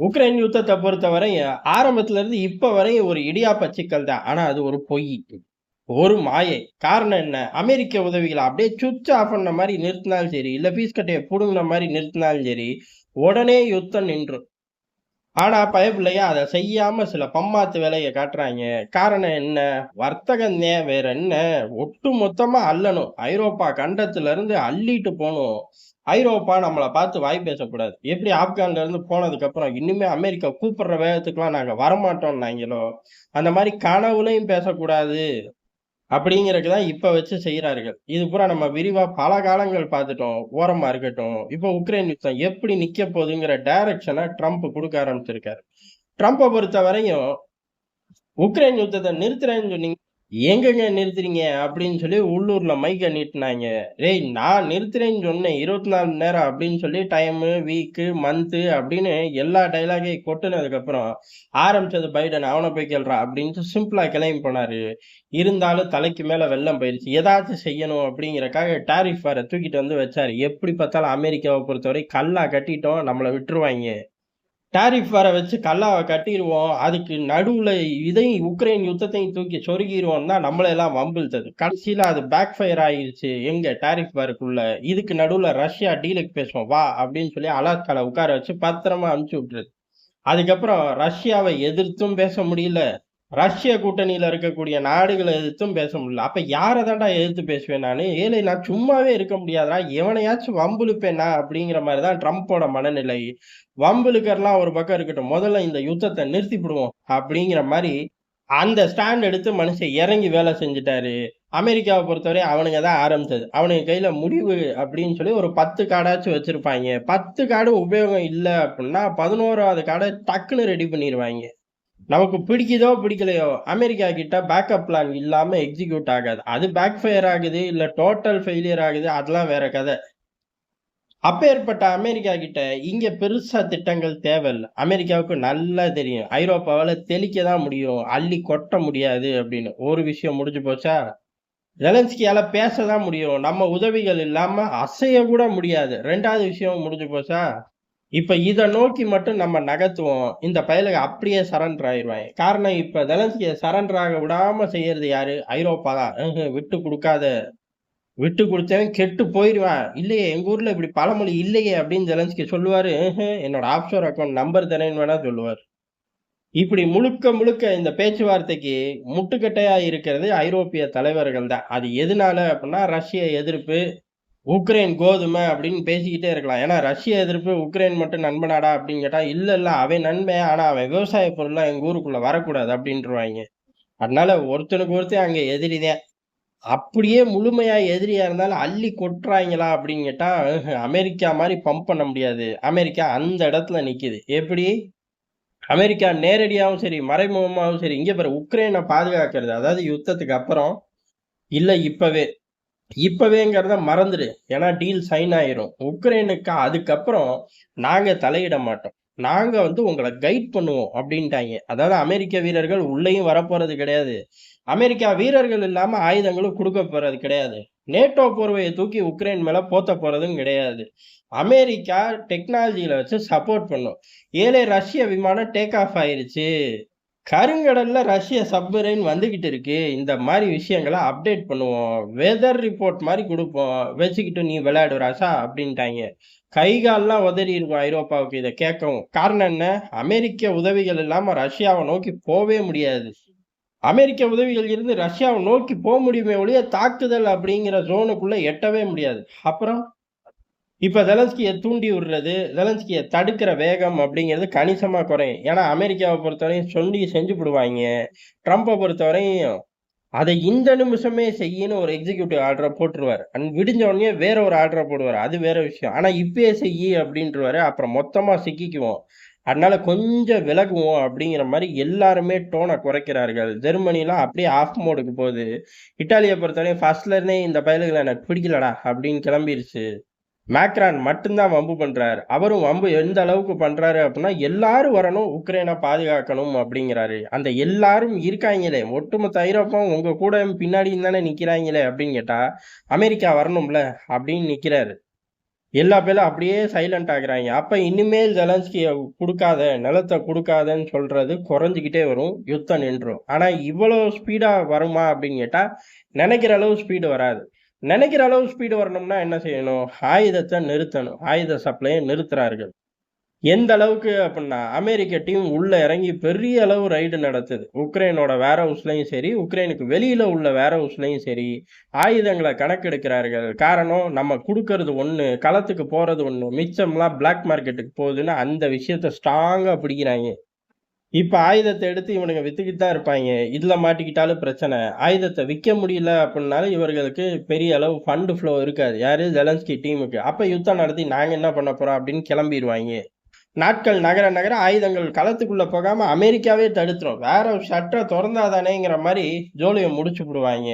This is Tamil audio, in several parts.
உக்ரைன் யுத்தத்தை பொறுத்தவரை ஆரம்பத்துல இருந்து இப்ப வரையும் ஒரு இடியாப்ப சிக்கல் தான். ஆனா அது ஒரு பொய். ஒரு மாயை. காரணம் என்ன? அமெரிக்க உதவிகளை அப்படியே சுவிட்ச் ஆஃப் பண்ண மாதிரி நிறுத்தினாலும் சரி இல்ல பீஸ் கட்டையை புடுங்கின மாதிரி நிறுத்தினாலும் சரி உடனே யுத்தம் நின்றும் ஆனா பயப்பிள்ளையா? அதை செய்யாம சில பம்மாத்து வேலையை காட்டுறாங்க. காரணம் என்ன? வர்த்தகம் தான் வேற என்ன? ஒட்டு மொத்தமா அள்ளணும் ஐரோப்பா கண்டத்துல இருந்து அள்ளிட்டு போகணும். ஐரோப்பா நம்மளை பார்த்து வாய் பேசக்கூடாது. எப்படி ஆப்கான்ல இருந்து போனதுக்கு அப்புறம் இனிமே அமெரிக்கா கூப்பிடுற வேகத்துக்குலாம் நாங்க வரமாட்டோம்னாங்களோ? அந்த மாதிரி கனவுலையும் பேசக்கூடாது. அப்படிங்கிறது தான் இப்ப வச்சு செய்யறார்கள் இது பூரா நம்ம விரிவா பல காலங்கள் பார்த்துட்டோம். ஓரமா இருக்கட்டும். இப்போ உக்ரைன் யுத்தம் எப்படி நிக்க போகுதுங்கிற டைரக்ஷனை ட்ரம்ப் கொடுக்க ஆரம்பிச்சிருக்காரு. ட்ரம்ப்பை பொறுத்த வரையும் உக்ரைன் யுத்தத்தை நிறுத்துறேன்னு சொன்னீங்க. எங்கங்க நிறுத்துறீங்க? அப்படின்னு சொல்லி உள்ளூர்ல மைக்க நீட்டினாங்க. ரேய் நான் நிறுத்துறேன்னு சொன்னேன். இருபத்தி நாலு மணி நேரம் அப்படின்னு சொல்லி டைமு வீக்கு மந்த்து அப்படின்னு எல்லா டைலாகையும் கொட்டுனதுக்கப்புறம் ஆரம்பிச்சது பைடன். அவனை போய் கேள்றா அப்படின்ட்டு சிம்பிளா கிளம்பி போனாரு. இருந்தாலும் தலைக்கு மேல வெள்ளம் போயிருச்சு. ஏதாச்சும் செய்யணும் அப்படிங்கறக்காக டாரிஃப் வேற தூக்கிட்டு வந்து வச்சாரு. எப்படி பார்த்தாலும் அமெரிக்காவை பொறுத்தவரை கல்லா கட்டிட்டோம். நம்மளை விட்டுருவாங்க. டாரிஃப் வர வச்சு கல்லாவை கட்டிடுவோம். அதுக்கு நடுவில் இதையும் உக்ரைன் யுத்தத்தையும் தூக்கி சொருகிடுவோம் தான் நம்மளெல்லாம் வம்பிழுத்தது. கடைசியில அது பேக் ஃபயர் ஆயிருச்சு. எங்கே டாரிஃப் வரக்குள்ள? இதுக்கு நடுவில் ரஷ்யா டீலுக்கு பேசுவோம். வா அப்படின்னு சொல்லி அலாஸ்கால உட்கார வச்சு பத்திரமா அனுப்பிச்சி விட்டுருது. அதுக்கப்புறம் ரஷ்யாவை எதிர்த்தும் பேச முடியல. ரஷ்ய கூட்டணியில் இருக்கக்கூடிய நாடுகளை எதிர்த்தும் பேச முடியல. அப்போ யாரை தான்டா எதிர்த்து பேசுவேன் நான்? ஏழை நான் சும்மாவே இருக்க முடியாதா எவனையாச்சும் வம்புழுப்பேனா அப்படிங்கிற மாதிரி தான் ட்ரம்ப்போட மனநிலை. வம்புழுக்கர்லாம் ஒரு பக்கம் இருக்கட்டும். முதல்ல இந்த யுத்தத்தை நிறுத்திவிடுவோம் அப்படிங்கிற மாதிரி அந்த ஸ்டாண்ட் எடுத்து மனுஷன் இறங்கி வேலை செஞ்சுட்டாரு. அமெரிக்காவை பொறுத்தவரை அவனுங்க தான் ஆரம்பிச்சது. அவனுங்க கையில முடிவு அப்படின்னு சொல்லி ஒரு பத்து கார்டாச்சும் வச்சிருப்பாங்க. பத்து கார்டு உபயோகம் இல்லை அப்படின்னா பதினோராவது கார்டை டக்குன்னு ரெடி பண்ணிடுவாங்க நமக்கு பிடிக்குதோ பிடிக்கலையோ அமெரிக்கா கிட்ட பேக்கப் பிளான் இல்லாம எக்ஸிக்யூட் ஆகாது. அது பேக் ஃபயர் ஆகுது இல்ல டோட்டல் ஃபெயிலியர் ஆகுது அதெல்லாம் வேற கதை. அப்பேற்பட்ட அமெரிக்கா கிட்ட இங்க பெருசா திட்டங்கள் தேவையில்லை. அமெரிக்காவுக்கு நல்லா தெரியும். ஐரோப்பாவில் தெளிக்க தான் முடியும். அள்ளி கொட்ட முடியாது அப்படின்னு. ஒரு விஷயம் முடிஞ்சு போச்சா? ஜெலன்ஸ்கியால பேச தான் முடியும். நம்ம உதவிகள் இல்லாம அசைய கூட முடியாது. ரெண்டாவது விஷயம் முடிஞ்சு போச்சா? இப்ப இதை நோக்கி மட்டும் நம்ம நகர்த்துவோம். இந்த பயலுக்கு அப்படியே சரண்டர் ஆயிடுவாங்க காரணம் இப்ப ஜெலன்ஸ்கிய சரண்டர் ஆக விடாம செய்யறது யாரு? ஐரோப்பா தான். விட்டு கொடுக்காத. விட்டு கொடுத்தவன் கெட்டு போயிடுவான் இல்லையே எங்க ஊர்ல இப்படி பழமொழி இல்லையே அப்படின்னு ஜெலன்ஸ்கி சொல்லுவாரு. என்னோட ஆப்ஷோர் அக்கௌண்ட் நம்பர் தரேன்னு வேணா சொல்லுவார். இப்படி முழுக்க முழுக்க இந்த பேச்சுவார்த்தைக்கு முட்டுக்கட்டையா இருக்கிறது ஐரோப்பிய தலைவர்கள் தான். அது எதனால அப்படின்னா ரஷ்ய எதிர்ப்பு உக்ரைன் கோதுமை அப்படின்னு பேசிக்கிட்டே இருக்கலாம். ஏன்னா ரஷ்ய எதிர்ப்பு உக்ரைன் மட்டும் நண்பனாடா அப்படின்னு கேட்டால் இல்லை இல்லை அவன் நண்பன் ஆனால் அவன் விவசாய பொருள்லாம் எங்கள் ஊருக்குள்ளே வரக்கூடாது அப்படின்ட்டுருவாங்க அதனால ஒருத்தனுக்கு ஒருத்தன் அங்கே எதிரிதான். அப்படியே முழுமையாக எதிரியாக இருந்தாலும் அள்ளி கொட்டுறாங்களா அப்படின்னு கேட்டால் அமெரிக்கா மாதிரி பம்ப் பண்ண முடியாது. அமெரிக்கா அந்த இடத்துல நிற்கிது எப்படி? அமெரிக்கா நேரடியாகவும் சரி மறைமுகமாகவும் சரி இங்கே பாரு உக்ரைனை பாதுகாக்கிறது அதாவது யுத்தத்துக்கு அப்புறம் இல்லை இப்போவே இப்பவேங்கிறத மறந்துடு ஏன்னா டீல் சைன் ஆயிரும். உக்ரைனுக்கு அதுக்கப்புறம் நாங்க தலையிட மாட்டோம். நாங்க வந்து உங்களை கைட் பண்ணுவோம் அப்படின்ட்டாங்க அதாவது அமெரிக்க வீரர்கள் உள்ளேயும் வரப்போறது கிடையாது. அமெரிக்கா வீரர்கள் இல்லாம ஆயுதங்களும் கொடுக்க போறது கிடையாது. நேட்டோ போர்வையை தூக்கி உக்ரைன் மேல போத்த போறதும் கிடையாது. அமெரிக்கா டெக்னாலஜியில வச்சு சப்போர்ட் பண்ணும். ஏழை ரஷ்ய விமானம் டேக் ஆஃப் ஆயிருச்சு. கருங்கடல்ல ரஷ்ய சப்மரைன் வந்துகிட்டு இருக்கு. இந்த மாதிரி விஷயங்களை அப்டேட் பண்ணுவோம். வெதர் ரிப்போர்ட் மாதிரி கொடுப்போம். வச்சுக்கிட்டு நீ விளையாடு ராசா அப்படின்ட்டாங்க. கை கால்லாம் உதறி இருக்கும் ஐரோப்பாவுக்கு. இதை கேட்கவும் காரணம் என்ன? அமெரிக்க உதவிகள் இல்லாம ரஷ்யாவை நோக்கி போவே முடியாது. அமெரிக்க உதவிகள் இருந்து ரஷ்யாவை நோக்கி போக முடியுமே ஒழிய தாக்குதல் அப்படிங்கிற ஜோனுக்குள்ள எட்டவே முடியாது. அப்புறம் இப்போ ஜெலன்ஸ்கியை தூண்டி விடுறது ஜெலன்ஸ்கியை தடுக்கிற வேகம் அப்படிங்கிறது கணிசமாக குறையும். ஏன்னா அமெரிக்காவை பொறுத்தவரையும் சொல்லி செஞ்சு விடுவாங்க ட்ரம்ப்பை பொறுத்தவரையும் அதை இந்த நிமிஷமே செய்யன்னு ஒரு எக்ஸிக்யூட்டிவ் ஆர்டரை போட்டுருவார். அண்ட் விடிஞ்ச உடனே வேற ஒரு ஆர்டரை போடுவார். அது வேற விஷயம். ஆனால் இப்பயே செய்யி அப்படின்றவாரு. அப்புறம் மொத்தமாக சிக்கிக்குவோம். அதனால கொஞ்சம் விலகுவோம் அப்படிங்கிற மாதிரி எல்லாருமே டோனை குறைக்கிறார்கள். ஜெர்மனிலாம் அப்படியே ஆஃப் மோடுக்கு போகுது. இட்டாலியை பொறுத்தவரையும் ஃபர்ஸ்ட்லேருந்தே இந்த பயலுகளை எனக்கு பிடிக்கலடா அப்படின்னு கிளம்பிருச்சு. மேக்ரான் மட்டும்தான் வம்பு பண்ணுறாரு அவரும் வம்பு எந்த அளவுக்கு பண்ணுறாரு அப்படின்னா எல்லாரும் வரணும் உக்ரைனை பாதுகாக்கணும் அப்படிங்கிறாரு. அந்த எல்லாரும் இருக்காங்களே. ஒட்டுமொத்த ஐரோப்பாவும் உங்கள் கூட பின்னாடி தானே நிற்கிறாங்களே அப்படின்னு கேட்டால் அமெரிக்கா வரணும்ல அப்படின்னு நிற்கிறாரு எல்லா பேரும் அப்படியே சைலண்ட் ஆகுறாங்க. அப்போ இனிமேல் ஜெலன்ஸ்கிய கொடுக்காத நிலத்தை கொடுக்காதன்னு சொல்கிறது குறைஞ்சிக்கிட்டே வரும் யுத்தம் நின்றும். ஆனால் இவ்வளோ ஸ்பீடாக வருமா அப்படின்னு கேட்டால் நினைக்கிற அளவு ஸ்பீடு வராது. நினைக்கிற அளவு ஸ்பீடு வரணும்னா என்ன செய்யணும்? ஆயுதத்தை நிறுத்தணும். ஆயுத சப்ளையை நிறுத்துறார்கள். எந்த அளவுக்கு அப்படின்னா அமெரிக்க டீம் உள்ள இறங்கி பெரிய அளவு ரைடு நடத்துது. உக்ரைனோட வேற ஹவுஸ்லையும் சரி உக்ரைனுக்கு வெளியில உள்ள வேற ஹவுஸ்லையும் சரி ஆயுதங்களை கணக்கெடுக்கிறார்கள். காரணம் நம்ம கொடுக்கறது ஒண்ணு களத்துக்கு போறது ஒண்ணு மிச்சம்லாம் பிளாக் மார்க்கெட்டுக்கு போகுதுன்னு அந்த விஷயத்த ஸ்ட்ராங்கா பிடிக்கிறாங்க. இப்ப ஆயுதத்தை எடுத்து இவனுங்க வித்துக்கிட்டு தான் இருப்பாங்க. இதுல மாட்டிக்கிட்டாலும் பிரச்சனை. ஆயுதத்தை விற்க முடியல அப்படின்னாலும் இவர்களுக்கு பெரிய அளவு ஃபண்டு ஃப்ளோ இருக்காது. யாரு? ஜெலன்ஸ்கி டீமுக்கு அப்ப யுத்தம் நடத்தி நாங்க என்ன பண்ண போறோம் அப்படின்னு கிளம்பிடுவாங்க நாட்கள் நகர நகர ஆயுதங்கள் களத்துக்குள்ள போகாம அமெரிக்காவே தடுத்துரும். வேற ஷட்டரை திறந்தாதானேங்கிற மாதிரி ஜோலியை முடிச்சு விடுவாங்க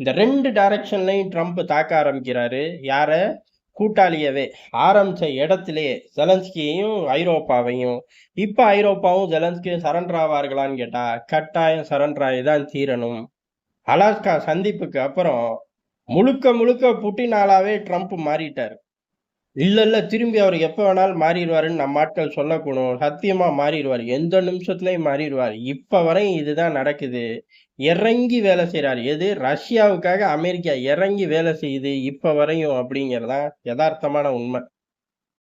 இந்த ரெண்டு டைரக்ஷன்லையும் ட்ரம்ப் தாக்க ஆரம்பிக்கிறாரு. யார? கூட்டாளியவே. ஆரம்பிச்ச இடத்திலேயே ஜெலன்ஸ்கியையும் ஐரோப்பாவையும். இப்ப ஐரோப்பாவும் ஜெலன்ஸ்கியும் சரண்டர் ஆவார்களான்னு கேட்டா கட்டாயம் சரண்டர் ஆகி தான் தீரணும். அலாஸ்கா சந்திப்புக்கு அப்புறம் முழுக்க முழுக்க புட்டினாலாவே ட்ரம்ப் மாறிட்டார். இல்லை இல்லை திரும்பி அவர் எப்போ வேணாலும் மாறிடுவாருன்னு நம்ம ஆட்கள் சொல்லக்கூடும். சத்தியமாக மாறிடுவார். எந்த நிமிஷத்துலையும் மாறிடுவார். இப்போ வரையும் இதுதான் நடக்குது. இறங்கி வேலை செய்யறாரு எது? ரஷ்யாவுக்காக அமெரிக்கா இறங்கி வேலை செய்யுது இப்போ வரையும் அப்படிங்கிறதான் யதார்த்தமான உண்மை.